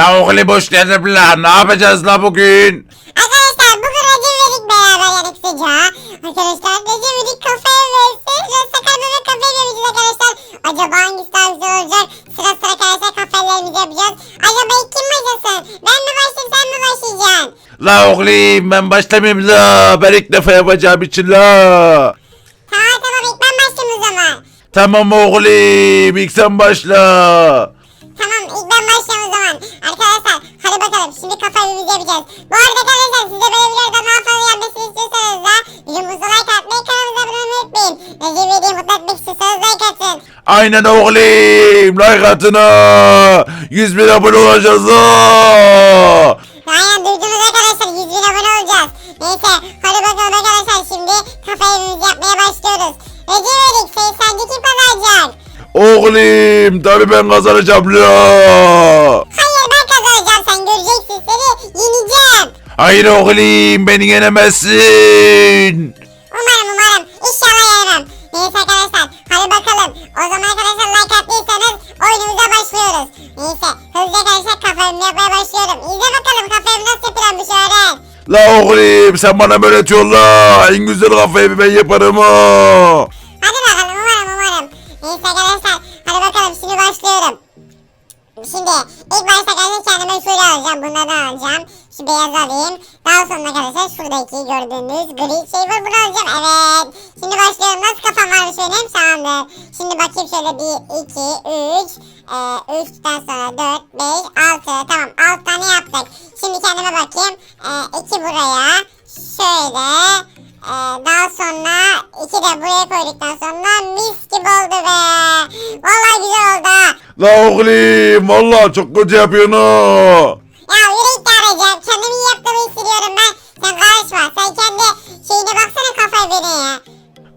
La oğlum boş geldin la. Ne yapacağız la bugün? Arkadaşlar bugün Recep İvedik beraber yani kısaca. Arkadaşlar Recep İvedik kafeye versin. Ve Sakar Bebek kafeye vereceğiz arkadaşlar. Acaba hangisi daha güzel olacak? Sıra sıra arkadaşlar kafelerimizi yapacağız. Acaba ilk kim başlasın? Ben mi başlayayım sen mi başlayacaksın? La oğlum ben başlamayayım la. Ben ilk defa yapacağım için la. Tamam tamam ilk ben başlayayım o zaman. Tamam oğlum ilk sen başla. Tamam ilk Arkadaşlar hadi bakalım şimdi kafamızı yapacağız. Bu arada arkadaşlar size böyle videoda daha fazla gelmesini istiyorsanız da videomuza like atmayı kanalımıza abone olmayı unutmayın. Recep İvedik'i mutlu etmek istiyorsanız like atın. Aynen oğlum. Like atın ha. 100 bin abone olacağız ha. Aynen duydunuz arkadaşlar 100 bin abone olacağız. Neyse hadi bakalım arkadaşlar şimdi kafa evimizi yapmaya başlıyoruz. Recep İvedik şey sence kim kazanacak? Oğlum tabii ben kazanacağım la. Hayır Hayır oğlum beni yenemezsin. Umarım umarım İnşallah yenemem. Neyse arkadaşlar hadi bakalım. O zaman arkadaşlar like attıysanız oyunumuza başlıyoruz. Neyse hızlı arkadaşlar kafa evimi yapmaya başlıyorum. İzle bakalım kafa evimi nasıl yapıyorum bir öğren. La oğlum sen bana böyle öğretiyorsun la. En güzel kafayı ben yaparım ha. Hadi bakalım umarım umarım. Neyse arkadaşlar hadi bakalım şimdi başlıyorum. Şimdi ilk başta arkadaşlar kendime şöyle alacağım. Bunlardan alacağım. Şu beyaz alayım. Daha sonra arkadaşlar şuradaki gördüğünüz gri şey var. Bunu alacağım. Evet. Şimdi başlıyorum. Nasıl kafam varmış benim? Tamamdır. Şimdi bakayım şöyle 1, 2, 3. Ee, 3'ten sonra 4, 5, 6. Tamam 6 tane yaptık. Şimdi kendime bakayım. 2 buraya. Şöyle. Ee, daha sonra iki de buraya koyduktan sonra mis gibi oldu be. Vallahi güzel oldu ha. La oğlum valla çok kötü yapıyorsun. Şeyine baksana kafayı beni ya.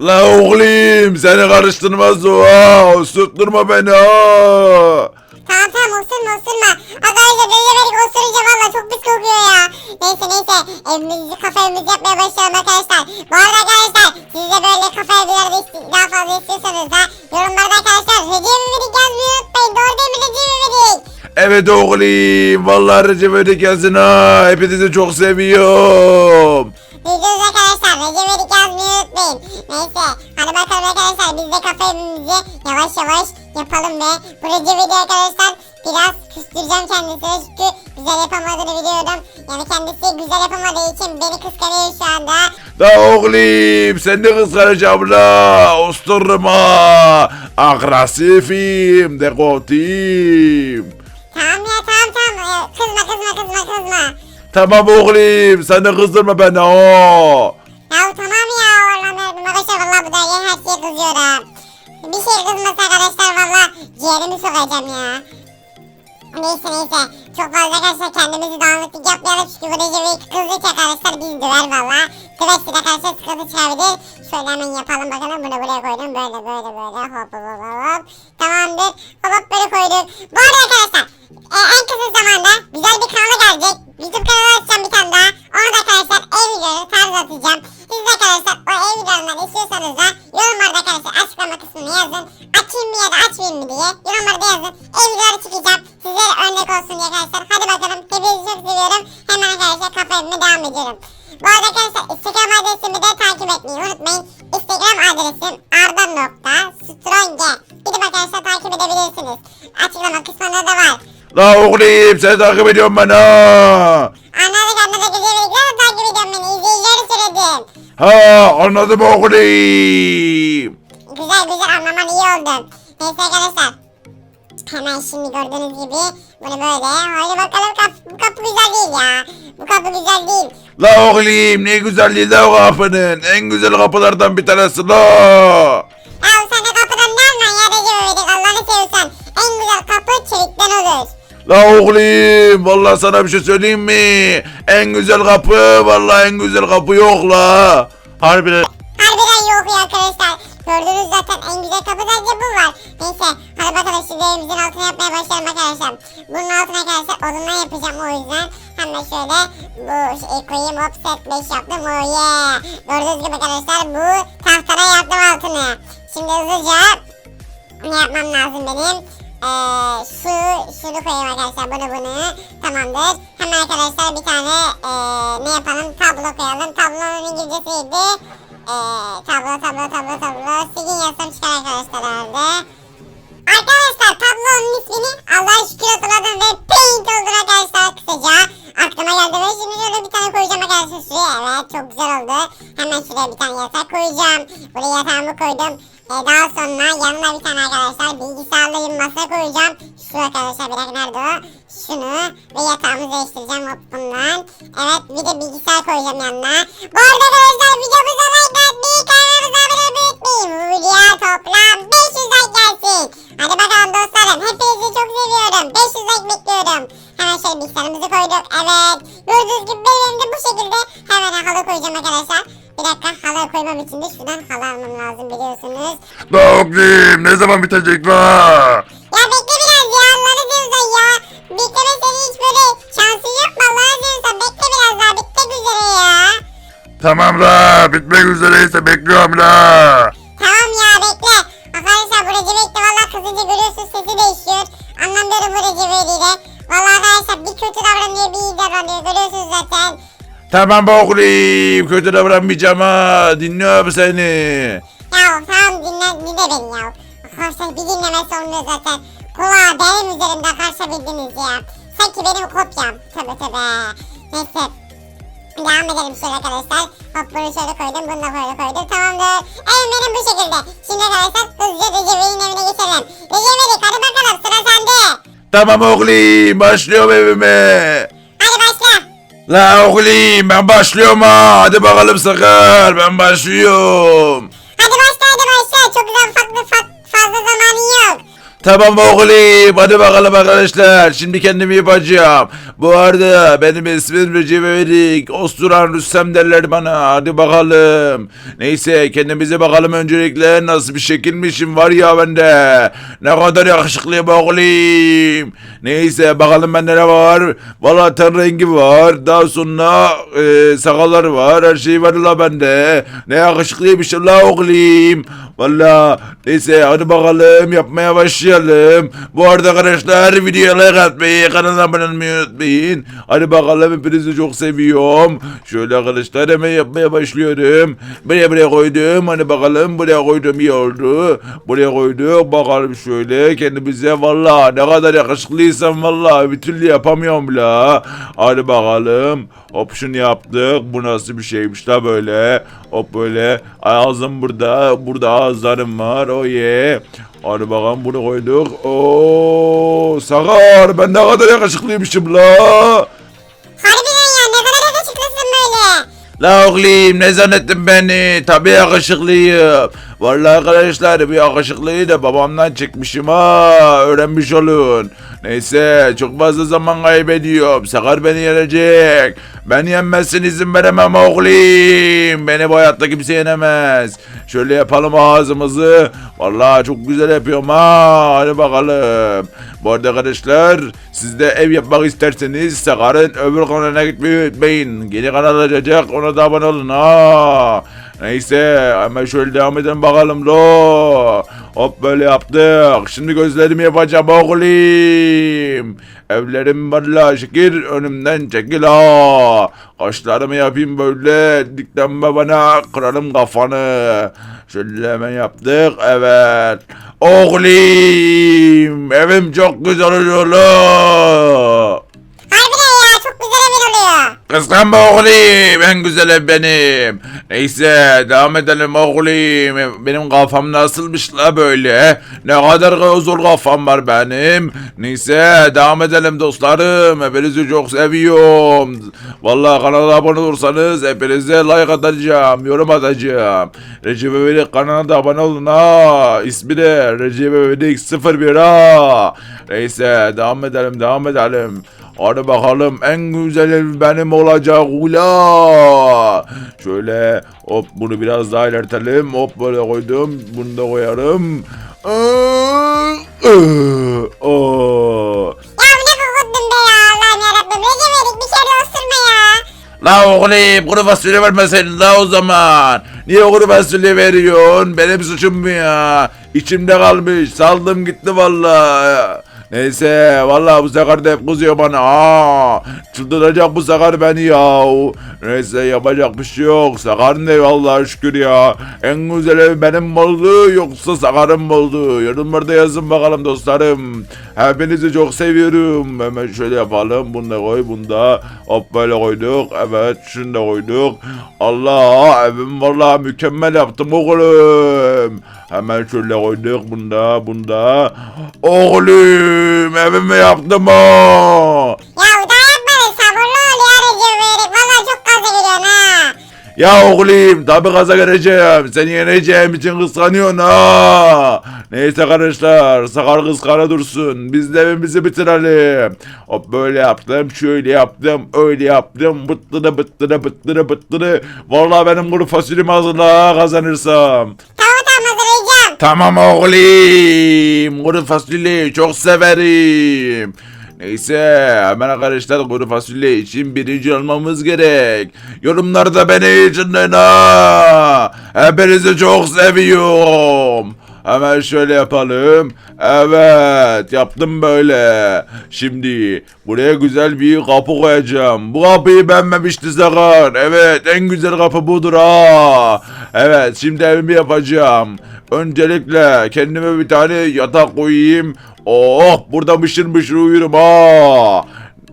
La oğlum seni karıştırmaz o ha. Sürttürme beni ha. Tamam tamam osurma osurma. Arkadaşlar böyle böyle osurunca valla çok pis kokuyor ya. Neyse neyse evimizi kafa evimizi yapmaya başlayalım arkadaşlar. Bu arada arkadaşlar siz de böyle kafa evlerde isti- daha fazla istiyorsanız da yorumlarda arkadaşlar Recep İvedik yazmayı unutmayın. Doğru değil mi Recep İvedik? Evet oğlum vallahi Recep İvedik gelsin ha. Hepinizi çok seviyorum. Duydunuz İvedik yazmayı unutmayın. Neyse hadi bakalım arkadaşlar biz de kafa evimizi yavaş yavaş yapalım ve bu Recep İvedik arkadaşlar biraz küstüreceğim kendisine çünkü güzel yapamadığını biliyorum. Yani kendisi güzel yapamadığı için beni kıskanıyor şu anda. La oğlum sen de kıskanacağım la. Ostururum ha. Agresifim, dekotim. Tamam ya tamam tamam Ee, kızma kızma kızma kızma. Tamam oğlum sen de kızdırma beni ha. Ya tamam ya Allah'ım arkadaşlar valla bu da her şeye kızıyorum. Bir şey kızmasa arkadaşlar valla ciğerimi sokacağım ya. Neyse neyse çok fazla arkadaşlar kendimizi dağınıklık yapmayalım çünkü bu Recep'i kızdık arkadaşlar biz döver valla. Döversik arkadaşlar sıkıntı çıkabilir. Şöyle hemen yapalım bakalım bunu buraya koydum böyle böyle böyle hop hop hop hop. Tamamdır hop hop böyle koyduk. Bu arada arkadaşlar e, en kısa zamanda güzel bir kanala gelecek. YouTube kanalı açacağım bir tane daha. Onu da arkadaşlar ev videoları tarzı atacağım. Siz de arkadaşlar o ev videolarından istiyorsanız da yorumlarda arkadaşlar açıklama kısmına yazın. Açayım mı ya da açmayayım mı diye yorumlarda yazın. Ev videoları çekeceğim. Sizlere örnek olsun diye arkadaşlar. Hadi bakalım. Hepinizi çok seviyorum. Hemen arkadaşlar kafa evime devam ediyorum. Bu arada arkadaşlar Instagram adresimi de takip etmeyi unutmayın. Instagram adresim arda.stronge. Gidip arkadaşlar takip edebilirsiniz. Açıklama kısmında da var. La oğlum seni takip ediyorum ben ha. Anladık anladık. Güzel. Ha anladım oğlum. Güzel güzel anlaman iyi oldu. Neyse arkadaşlar. Hemen şimdi gördüğünüz gibi bunu böyle. Hadi bakalım kap, bu kapı güzel değil ya. Bu kapı güzel değil. La oğlum ne güzel değil la o kapının. En güzel kapılardan bir tanesi la. Ya sen de kapıdan ne anlan ya Recep İvedik Allah'ını seviyorsan. En güzel kapı çelikten olur. La oğlum vallahi sana bir şey söyleyeyim mi? En güzel kapı vallahi en güzel kapı yok la. Harbiden. Harbiden yok ya arkadaşlar. Gördüğünüz zaten en güzel kapı sadece bu var. Neyse hadi bakalım şimdi evimizin altına yapmaya başlayalım arkadaşlar. Bunun altına arkadaşlar odundan yapacağım o yüzden. Hemen şöyle bu şey koyayım hop set 5 yaptım oh yeah. Gördüğünüz gibi arkadaşlar bu tahtana yaptım altını. Şimdi hızlıca ne yapmam lazım benim? Ee, şu, şunu koyayım arkadaşlar bunu bunu. Tamamdır. Hemen arkadaşlar bir tane ee, ne yapalım tablo koyalım. Tablonun İngilizcesi neydi? Ee, tablo tablo tablo tablo. Sigin yazsam çıkar arkadaşlar herhalde. Arkadaşlar tablonun ismini Allah'a şükür tane yatak koyacağım. Buraya yatağımı koydum. Ee, daha sonra yanına bir tane arkadaşlar bilgisayarlı masa koyacağım. Şu arkadaşlar bir dakika nerede o? Şunu ve yatağımı değiştireceğim hop bundan. Evet bir de bilgisayar koyacağım yanına. Bu arada arkadaşlar videomuza like atmayı, kanalımıza abone olmayı Oğlum ne zaman bitecek la? Ya bekle biraz ya Allah'ını seversen ya. Bekleme senin hiç böyle şansın yok mu Allah'ını seversen bekle biraz daha bitmek üzere ya. Tamam la bitmek üzereyse bekliyorum la. Tamam ya bekle. Arkadaşlar bu Recep bekle valla kızınca görüyorsunuz sesi değişiyor. Anlamıyorum bu Recep Bey'iyle. Valla arkadaşlar bir kötü davranıyor bir iyi davranıyor görüyorsunuz zaten. Tamam oğlum kötü davranmayacağım ha dinliyorum seni. Ya tamam dinle, dinle beni ya. Arkadaşlar bir dinlemesi olmuyor zaten. Kulağı benim üzerimde arkadaşlar bildiniz ya. Sanki benim kopyam. Tövbe tövbe. Neyse. Devam edelim şöyle arkadaşlar. Hop bunu şöyle koydum, bunu da böyle koydum. Tamamdır. Evim benim bu şekilde. Şimdi arkadaşlar hızlıca Recep Bey'in evine geçelim. Recep Bey hadi bakalım sıra sende. Tamam oğlum başlıyorum evime. Hadi başla. La oğlum ben başlıyorum ha hadi bakalım sakar ben başlıyorum. Tamam oğlum hadi bakalım arkadaşlar şimdi kendimi yapacağım. Bu arada benim ismim Recep İvedik. Osturan Rüstem derler bana hadi bakalım. Neyse kendimize bakalım öncelikle nasıl bir şekilmişim var ya bende. Ne kadar yakışıklıyım oğlum. Neyse bakalım bende ne var. Valla ten rengi var. Daha sonra e, sakallar var. Her şey var la bende. Ne yakışıklıymışım la oğlum. Valla neyse hadi bakalım yapmaya başlayalım. Bu arada arkadaşlar videoya like atmayı, kanala abone olmayı unutmayın. Hadi bakalım hepinizi çok seviyorum. Şöyle arkadaşlar hemen yapmaya başlıyorum. Buraya buraya koydum. Hadi bakalım buraya koydum iyi oldu. Buraya koyduk. Bakalım şöyle kendimize valla ne kadar yakışıklıysam valla bir türlü yapamıyorum la. Hadi bakalım. Hop şunu yaptık. Bu nasıl bir şeymiş la böyle. Hop böyle. Ağzım burada. Burada ağızlarım var. O ye. Hadi bakalım bunu koyduk. Oo, Sakar ben ne kadar yakışıklıymışım la. Harbiden ya ne kadar yakışıklısın böyle. La oğlum ne zannettin beni? Tabii yakışıklıyım. Vallahi arkadaşlar bu yakışıklıyı da babamdan çekmişim ha. Öğrenmiş olun. Neyse çok fazla zaman kaybediyorum. Sakar beni yenecek. Ben yenmezsin izin veremem oğlum. Beni bu hayatta kimse yenemez. Şöyle yapalım ağzımızı. Vallahi çok güzel yapıyorum ha. Hadi bakalım. Bu arada arkadaşlar siz de ev yapmak isterseniz Sakar'ın öbür kanalına gitmeyi unutmayın. Yeni kanal açacak ona da abone olun ha. Neyse hemen şöyle devam edelim bakalım lo. Hop böyle yaptık. Şimdi gözlerimi yapacağım oğlum. Evlerim var la önümden çekil ha. Kaşlarımı yapayım böyle diklenme bana kırarım kafanı. Şöyle hemen yaptık evet. Oğlum evim çok güzel oluyor. Kıskanma oğlum en güzel ev benim. Neyse devam edelim oğlum. Benim kafam nasılmış la böyle. Ne kadar zor kafam var benim. Neyse devam edelim dostlarım. Hepinizi çok seviyorum. Vallahi kanala abone olursanız hepinize like atacağım. Yorum atacağım. Recep İvedik kanalına da abone olun ha. İsmi de Recep İvedik 01 ha. Neyse devam edelim devam edelim. Hadi bakalım en güzel ev benim olacak ula. Şöyle hop bunu biraz daha ilertelim. Hop böyle koydum. Bunu da koyarım. Ya ne kokuttun be ya Allah'ım yarabbim. Recep Erik bir kere osurma ya. La oğlum kuru fasulye vermeseydin la o zaman. Niye kuru fasulye veriyorsun? Benim suçum mu ya? içimde kalmış. Saldım gitti vallahi. Neyse vallahi bu sefer de hep kızıyor bana. Aa, çıldıracak bu sefer beni ya. Neyse yapacak bir şey yok. Sakar ne vallahi şükür ya. En güzel ev benim oldu yoksa Sakar'ın mı oldu? Yorumlarda yazın bakalım dostlarım. Hepinizi çok seviyorum. Hemen şöyle yapalım. Bunu da koy, bunu da. Hop böyle koyduk. Evet şunu da koyduk. Allah evim vallahi mükemmel yaptım oğlum. Hemen şöyle koyduk. Bunu da, bunu Oğlum evimi yaptım o. Ya daha yapmadın sabırlı ol ya Recep İvedik. Valla çok gaza geliyorsun ha. Ya oğlum tabi gaza geleceğim. Seni yeneceğim için kıskanıyorsun ha. Neyse arkadaşlar sakar kıskana dursun. Biz de evimizi bitirelim. Hop böyle yaptım şöyle yaptım öyle yaptım. Bıttırı bıttırı bıttırı bıttırı. Vallahi benim kuru fasulyemi hazırla kazanırsam. Tamam tamam hazırlayacağım. Tamam oğlum. Kuru fasulyeyi çok severim. Neyse hemen arkadaşlar kuru fasulye için birinci olmamız gerek. Yorumlarda beni için ha. Hepinizi çok seviyorum. Hemen şöyle yapalım. Evet yaptım böyle. Şimdi buraya güzel bir kapı koyacağım. Bu kapıyı beğenmemişti Sakar. Evet en güzel kapı budur ha. Evet şimdi evimi yapacağım. Öncelikle kendime bir tane yatak koyayım. Oh burada mışır mışır uyurum ha.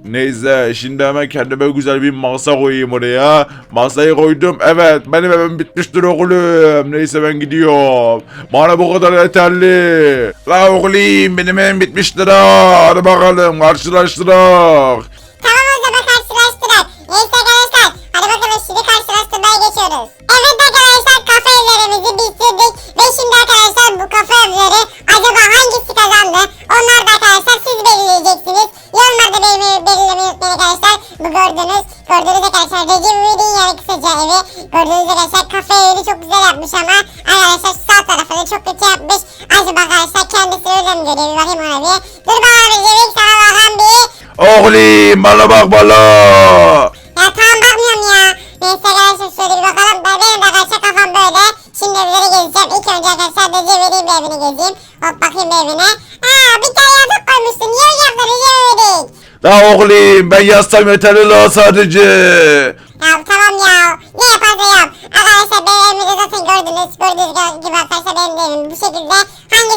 Neyse şimdi hemen kendime güzel bir masa koyayım oraya. Masayı koydum. Evet benim evim bitmiştir oğlum. Neyse ben gidiyorum. Bana bu kadar yeterli. La oğlum benim evim bitmiştir ha. Hadi bakalım karşılaştırak. Tamam o zaman karşılaştırak. Neyse arkadaşlar hadi bakalım şimdi karşılaştırmaya geçiyoruz. Evet arkadaşlar kafe evlerimizi bitirdik. Ve şimdi arkadaşlar bu kafe evleri acaba hangisi kazandı? Onlar da arkadaşlar siz belirleyeceksiniz. Yorumlarda belirlemeyi, belirlemeyi unutmayın arkadaşlar. Bu gördüğünüz, arkadaşlar Recep İvedik'in yani kısaca evi. Gördüğünüz arkadaşlar kafe evi çok güzel yapmış ama arkadaşlar şu sağ tarafını çok kötü yapmış. Acaba arkadaşlar kendisi öyle mi görüyor? Bir bakayım ona bir. Dur bakalım Recep İvedik sana bakalım bir. Oğlum bana bak bana. Ya tamam bakmıyorum ya. Neyse arkadaşlar şöyle bir bakalım. Ben benim de arkadaşlar kafam böyle. Şimdi evleri gezeceğim. İlk önce arkadaşlar Recep vereyim bir evini gezeyim. Hop bakayım bir evine. Aa bir tane yatak koymuşsun. Niye öyle yaptın Recep verdik? La oğlum ben yazsam yeterli la sadece. Ya tamam ya. Ne yaparsa yap. Arkadaşlar benim evimi de zaten gördünüz. Gördüğünüz gibi arkadaşlar benim evim bu şekilde. Hangisi